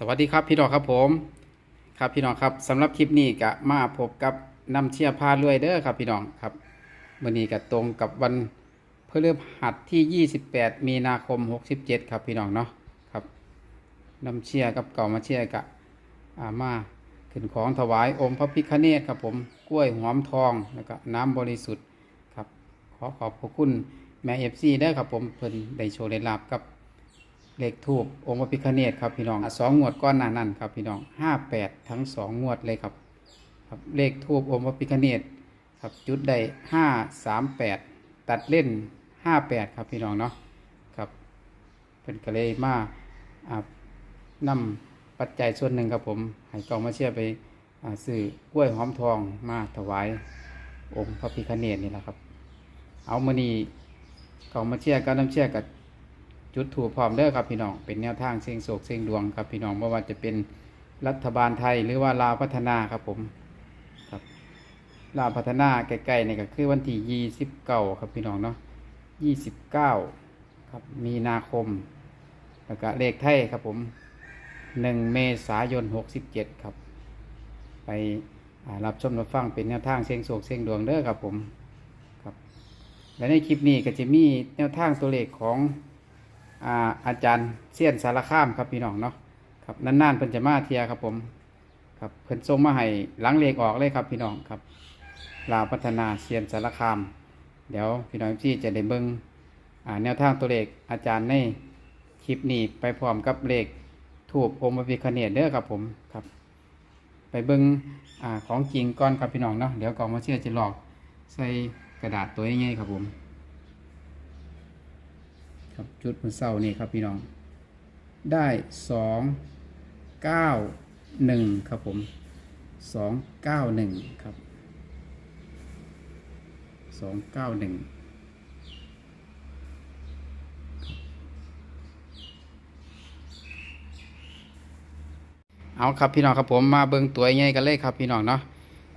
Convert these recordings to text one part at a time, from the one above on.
สวัสดีครับพี่น้องครับผมครับพี่น้องครับสำหรับคลิปนี้ก็มาพบกับน้ำเชียร์พารวยเด้อครับ พี่น้องครับวันนี้ก็ตรงกับวันพฤหัสที่ 28 มีนาคม 67 ครับพี่น้องเนาะครับน้ำเชียร์กับเก่ามาเชียร์กะอามาขึ้นของถวายองค์พระพิฆเนศครับผมกล้วยหอมทองแล้วก็น้ำบริสุทธิ์ครับขอขอบพระคุณแม่เอฟซีได้ครับผมเพิ่นได้โชว์ได้ลาบกับ เลขทูบองค์พระพิฆเนศครับพี่น้องอสองงวดก้อนหน้านั้นครับพี่น้องห้าแปดทั้งสองงวดเลยครับครับเลขทูบองค์พระพิฆเนศครับจุดได้ห้าสามแปดตัดเล่นห้าแปดครับพี่น้องเนาะครับเป็นกระเลยมาอ่านำปัจจัยส่วนหนึ่งครับผมให้กองมาเชื่อไปซื้อกล้วยหอมทองมาถวายองค์พระพิฆเนศนี่แหละครับ เอามานีกองมาเชื่อก็น้ำเชื่อกับ จุดถูกพร้อมเด้อครับพี่น้อง เป็นแนวทางเสียงโศกเสียงดวงครับพี่น้องไม่ว่าจะเป็นรัฐบาลไทยหรือว่าลาวพัฒนาครับผมครับลาวพัฒนาใกล้ๆนี่ก็คือวันที่ยี่สิบเก้าครับพี่น้องเนาะยี่สิบเก้าครับมีนาคมแล้วก็เลขไทยครับผมหนึ่งเมษายนหกสิบเจ็ดครับ ไปรับชมรับฟังเป็นแนวทางเสียงโศกเสียงดวงเด้อครับผมครับ และในคลิปนี้ก็จะมีแนวทางตัวเลขของ อาอาจารย์เซียนสารคามครับพี่น้องเนาะครับนานๆเพิ่นจะมาเทียครับผมครับเพิ่นส่งมาให้หลังเลขออกเลยครับพี่น้องครับลาวพัฒนาเซียนสารคาม เดี๋ยวพี่น้องที่จะได้เบิ่งแนวทางตัวเลขอาจารย์ในคลิปนี้ไปพร้อมกับเลขถูกองค์พระพิฆเนศเด้อครับผมครับ ไปเบิ่งอของจริงก่อนครับพี่น้องเนาะเดี๋ยวกองมาเชื่อจะหลอกใส่กระดาษตัวง่ายๆครับผม ครับจุดมันเศร้านี่ครับพี่น้อง ได้สองเก้าหนึ่งครับผมสองเก้าหนึ่งครับสองเก้าหนึ่งเอาครับพี่น้องครับผมมาเบิ่งตัวใหญ่กันเลยครับพี่น้องเนาะ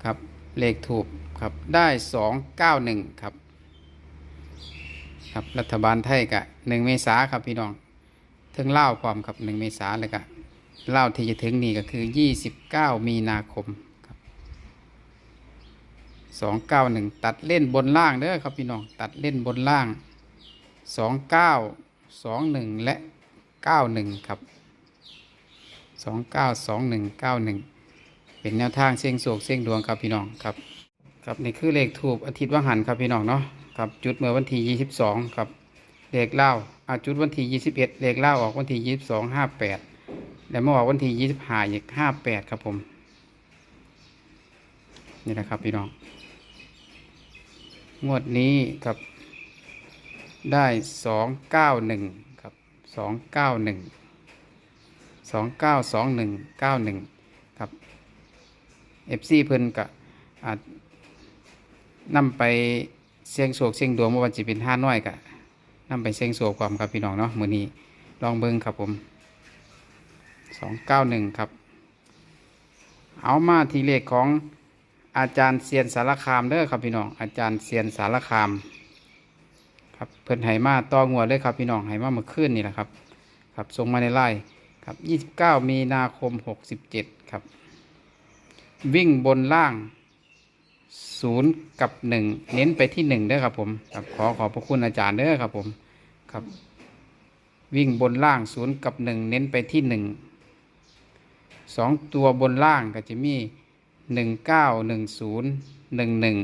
ครับเลขถูกครับได้สองเก้าหนึ่งครับ ครับ รัฐบาลไทยกะหนึ่งเมษาครับพี่น้องถึงเล่าความครับหนึ่งเมษาเลยกะเล่าที่จะถึงนี่ก็คือยี่สิบเก้ามีนาคมครับสองเก้าหนึ่งตัดเล่นบนล่างเด้อครับพี่น้องตัดเล่นบนล่างสองเก้าสองหนึ่งและเก้าหนึ่งครับสองเก้าสองหนึ่งเก้าหนึ่งเป็นแนวทางเสียงโศกเสียงดวงครับพี่น้องครับครับนี่คือเลขถูกอาทิตย์ว่าหันครับพี่น้องเนาะ ครับจุดเมื่อวันที่ยี่สิบสองครับเลขเล่าอาจุดวันที่ยี่สิบเอ็ดเลขเล่าออกวันที่ยี่สิบสองห้าแปดแล้วเมื่ออกวันที่ยี่สิบห้าอีกห้าแปดครับผม นี่นะครับพี่น้อง งวดนี้ครับ ได้สองเก้าหนึ่งครับสองเก้าหนึ่งสองเก้าสองหนึ่งเก้าหนึ่งครับเอฟซีเพิ่นกับอาจนำไป เสียงโศกเสียงดวงเมื่อวันจิเป็นห้าน้อยกะนำไปเสียงโศกความครับพี่น้องเนาะมือนี้ลองเบิ้งครับผมสองเก้าหนึ่งครับ เอามาทีเลขของอาจารย์เซียนสารคามเด้อครับพี่น้องอาจารย์เซียนสารคามครับเพิ่นไหมาตองวดเลยครับพี่น้องไหมาเมื่อคืนนี่แหละครับ ครับส่งมาในไลน์ครับยี่สิบเก้ามีนาคมหกสิบเจ็ดครับ วิ่งบนล่าง ศูนย์กับหนึ่งเน้นไปที่หนึ่งเด้อครับผมครับขอขอบพระคุณอาจารย์เด้อครับผมครับ วิ่งบนล่างศูนย์กับหนึ่งเน้นไปที่หนึ่งสองตัวบนล่างก็จะมีหนึ่งเก้าหนึ่งศูนย์หนึ่งหนึ่ง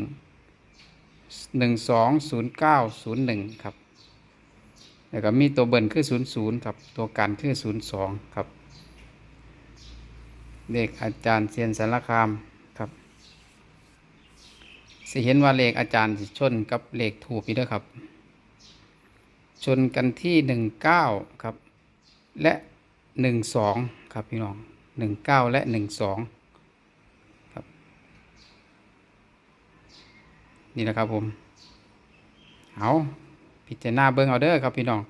หนึ่งสองศูนย์เก้าศูนย์หนึ่งครับแล้วก็มีตัวเบิ้ลคือศูนย์ศูนย์ครับตัวกันคือศูนย์สองครับเลขอาจารย์เซียนสารคาม สิเห็นว่าเลขอาจารย์สิชนกับเลขถูกพี่เด้อครับ ชนกันที่หนึ่งเก้าครับ และหนึ่งสองครับพี่น้องหนึ่งเก้าและหนึ่งสองครับ นี่แหละครับผมเอาพิจารณาเบิ้งเอาเด้อครับพี่น้อง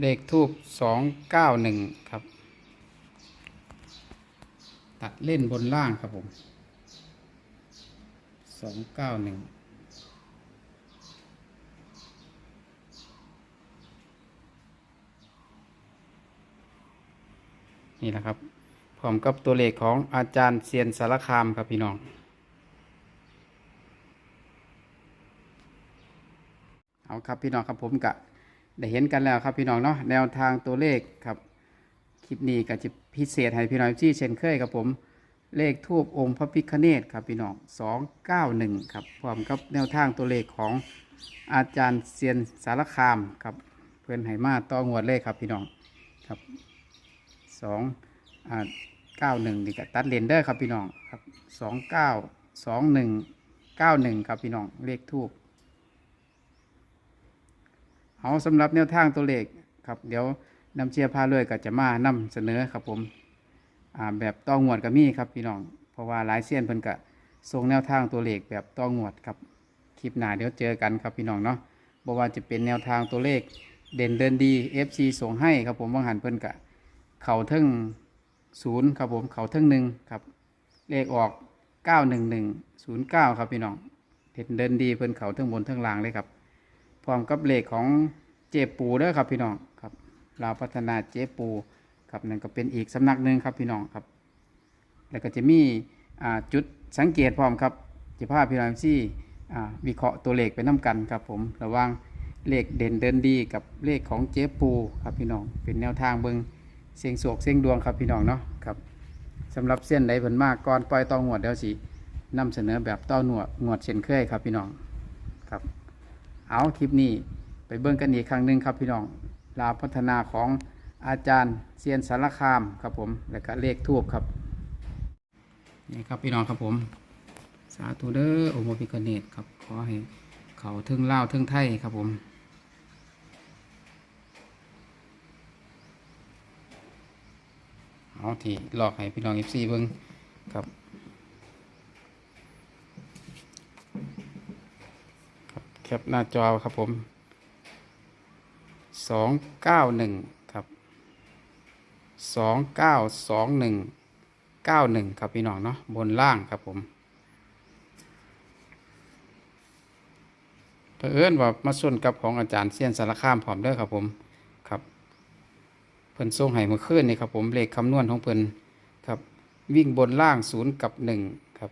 เลขทูบสองเก้าหนึ่งครับ ตัดเล่นบนล่างครับผม สองเก้าหนึ่งนี่แหละครับพร้อมกับตัวเลขของอาจารย์เซียนสารคามครับพี่น้อง เอาครับพี่น้องครับผมกะได้เห็นกันแล้วครับพี่น้องเนาะแนวทางตัวเลขครับคลิปนี้ก็จะพิเศษให้พี่น้องที่เช่นเคยครับผม เลขทูบองค์พระพิฆเนศครับพี่น้องสองเก้าหนึ่งครับพร้อมกับแนวทางตัวเลขของอาจารย์เซียนสารคามครับเพื่อนไหมาต่องวดเลขครับพี่น้องครับสองอ่าเก้าหนึ่งนี่ก็ตัดเลนเดอร์ครับพี่น้องครับสองเก้าสองหนึ่งเก้าหนึ่งครับพี่น้องเลขทูบเอาสำหรับแนวทางตัวเลขครับเดี๋ยวนำเชียร์พาเลยก็จะมานำเสนอครับผม อ่าแบบต้องงวดก็มีครับพี่น้อง เพราะว่าหลายเซียนเพิ่นก็ส่งแนวทางตัวเลขแบบต้องงวดครับ คลิปหน้าเดี๋ยวเจอกันครับพี่น้องเนาะบ่ว่าจะเป็นแนวทางตัวเลขเด่นเดินดี FC ส่งให้ครับผมว่างหันเพิ่นกะเข่าทึ่งศูนย์ครับผมเข่าทึ่งหนึ่งครับ เลขออก 91109ครับพี่น้องเด่นเดินดีเพิ่นเข่าทึ่งบนทึ่งล่างเลยครับ พร้อมกับเลขของเจปูเด้อครับพี่น้องครับลาพัฒนาเจปู ครับนั่นก็เป็นอีกสำนักหนึ่งครับพี่น้องครับ แล้วก็จะมีจุดสังเกตพร้อมครับจะพาพี่น้องที่วิเคราะห์ตัวเลขไปน้กันครับผมระว่างเลขเด่นเดินดีกับเลขของเจ๊ปูครับพี่น้องเป็นแนวทางเบิงเสียงโศกเสียงดวงครับพี่น้องเนาะครับสำหรับเส้นใดเพิ่นมากก่อนปล่อยต่อหงวดเดี๋ยวสินำเสนอแบบต่อหนวดงวดเช่นเคยครับพี่น้องครับเอาคลิปนี้ไปเบิ่งกันอีกครั้งหนึ่งครับพี่น้องลาวพัฒนาของ อาจารย์เซียนสารคามครับผม แล้วก็เลขทูบครับ นี่ครับพี่น้องครับผม สาธุเด้อโอโมพิกเนตครับ ขอให้เขาเทิงเล่าวเทิงไทยครับผมเอาที่หลอกให้พี่น้องเอฟซีเบิ่งครับครับ แคปหน้าจอครับผมสองเก้าหนึ่ง สองเก้าสองหนึ่งเก้าหนึ่งครับพี่น้องเนาะบนล่างครับผมเผอิญว่ามาส่วนกับของอาจารย์เซียนสารคามพร้อมเด้อครับผมครับเพิ่นส่งให้เมื่อคืนนี่ครับผมเลขคำนวณของเพิ่นครับวิ่งบนล่างศูนย์กับหนึ่งครับ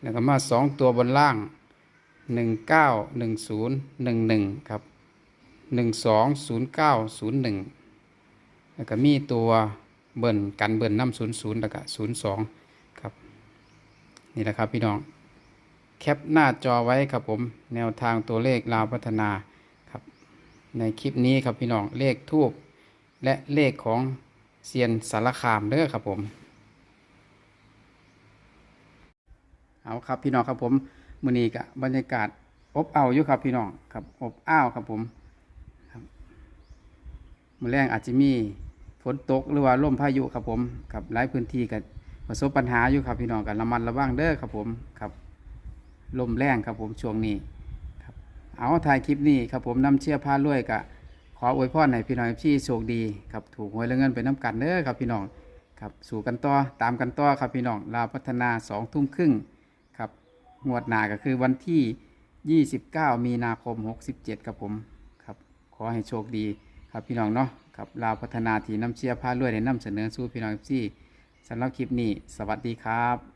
แล้วก็มาสองตัวบนล่างหนึ่งเก้าหนึ่งศูนย์หนึ่งหนึ่งครับหนึ่งสองศูนย์เก้าศูนย์หนึ่ง แล้วก็มีตัวเบิ่นกันเบิ่นน้ำศูนย์ศูนย์แล้วก็ศูนย์สองครับนี่แหละครับพี่น้องแคปหน้าจอไว้ครับผมแนวทางตัวเลขลาวพัฒนาครับในคลิปนี้ครับพี่น้องเลขทูบและเลขของเซียนสารคามเด้อครับผมเอาครับพี่น้องครับผมมือนี้กับบรรยากาศอบเอาอยู่ครับพี่น้องครับอบอ้าวครับผมครับมือแรงอาจจะมี ฝนตกหรือว่าลมพายุครับผมครับหลายพื้นที่กับประสบปัญหาอยู่ครับพี่น้องกับระมัดระวังเด้อครับผมครับลมแรงครับผมช่วงนี้ครับเอาถ่ายคลิปนี้ครับผมนำเชื่อผ้าลวยกะขออวยพรให้พี่น้องที่โชคดีครับถูกหวยและเงินไปน้ำกันเด้อครับพี่น้องครับสู่กันต่อตามกันต่อครับพี่น้องลาพัฒนาสองทุ่มครึ่งครับงวดหน้าก็คือวันที่ 29 มีนาคม 67 ครับผมครับขอให้โชคดีครับพี่น้องเนาะ ครับลาวพัฒนาทีน้ำเชียร์พาลวยได้นำเสนอสู่พี่น้องซี่สำหรับคลิปนี้ สวัสดีครับ